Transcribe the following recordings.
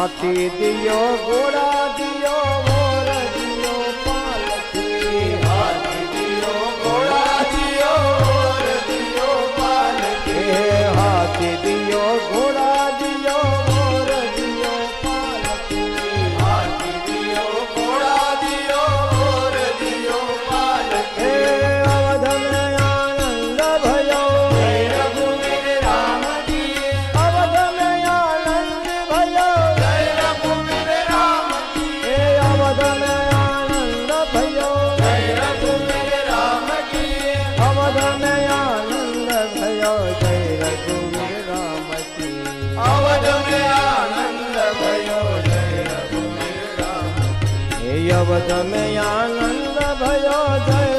હાથી દિયો ગોળા જય રઘુવીર રામચી અવધ મે આનંદ ભયો જય રઘુવીર આનંદ ભયો જય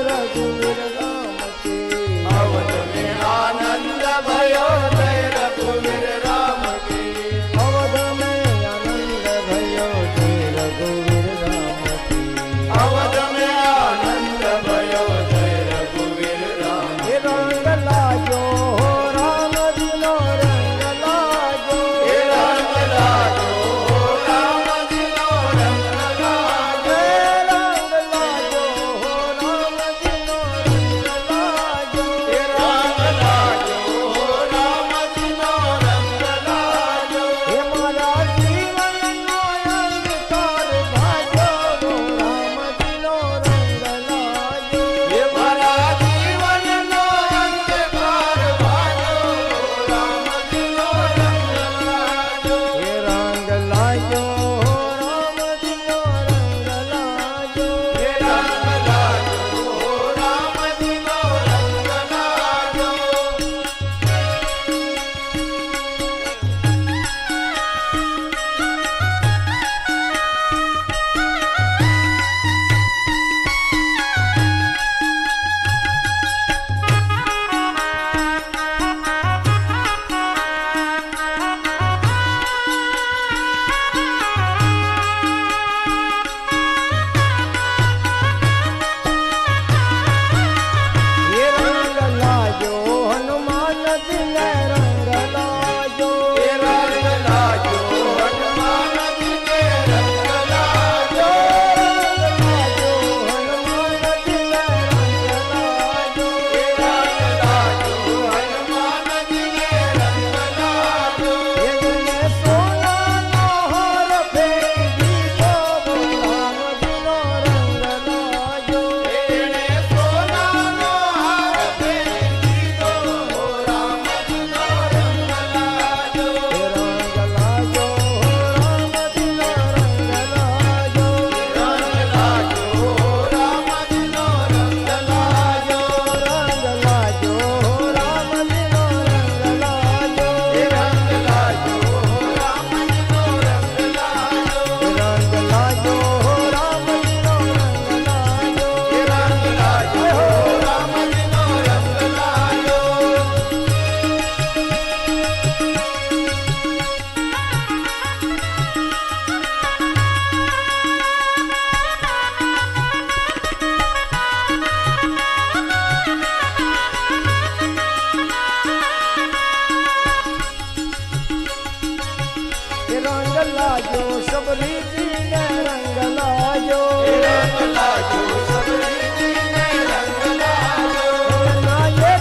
રંગ લાગ્યો સબરીજીને રંગ લાગ્યો. રંગ લાગ્યો સબરીજીને રંગ લાગ્યો. નાયે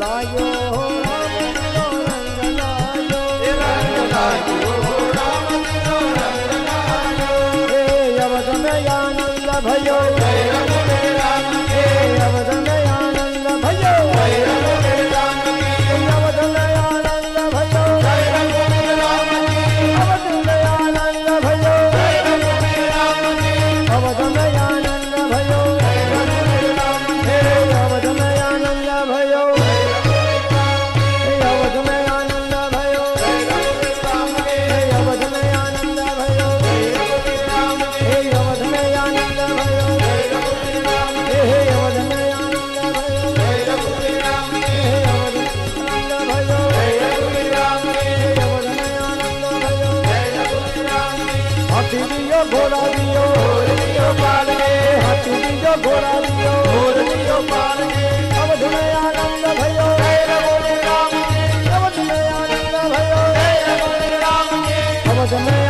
લાગ્યો લીધો ઘોડા લીધો ઘોડ લીધો પાર અવધ મે આનંદ ભયો અવધ મે આનંદ ભયો. અવધ મે